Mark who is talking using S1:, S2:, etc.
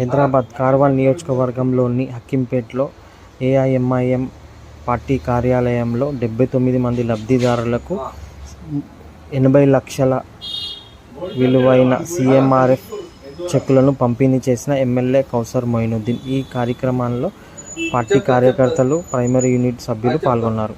S1: హైదరాబాద్ కార్వాన్ నియోజకవర్గంలోని హక్కింపేటలో AIMIM party కార్యాలయంలో డెబ్బై తొమ్మిది మంది లబ్ధిదారులకు ఎనభై లక్షల విలువైన సీఎంఆర్ఎఫ్ చెక్కులను పంపిణీ చేసిన ఎమ్మెల్యే కౌసర్ మొయినుద్దీన్. ఈ కార్యక్రమంలో పార్టీ కార్యకర్తలు ప్రైమరీ యూనిట్ సభ్యులు పాల్గొన్నారు.